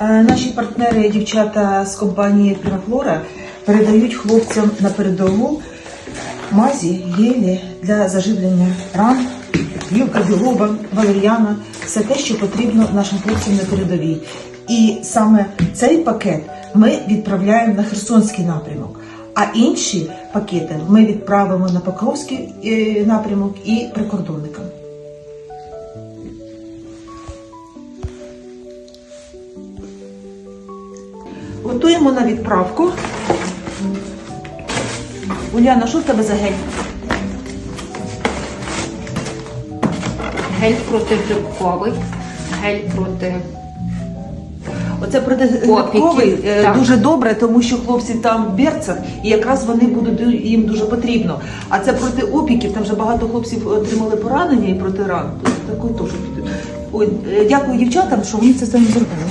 Е, Наші партнери, дівчата з компанії Примафлора, передають хлопцям на передову мазі, гелі для заживлення ран, гілка, білоба, валер'яна, все те, що потрібно нашим хлопцям на передовій. І саме цей пакет ми відправляємо на Херсонський напрямок. А інші пакети ми відправимо на Покровський е, напрямок і прикордонникам. Готуємо на відправку. Уляна, що в тебе за гель? Гель протигрибковий, гель проти Оце протигрибковий е, дуже добре, тому що хлопці там в берцях, і якраз вони будуть їм дуже потрібно. А це проти опіків, там вже багато хлопців отримали поранення і проти ран. Такої теж. Ой, е, дякую дівчатам, що вони це самі зробили.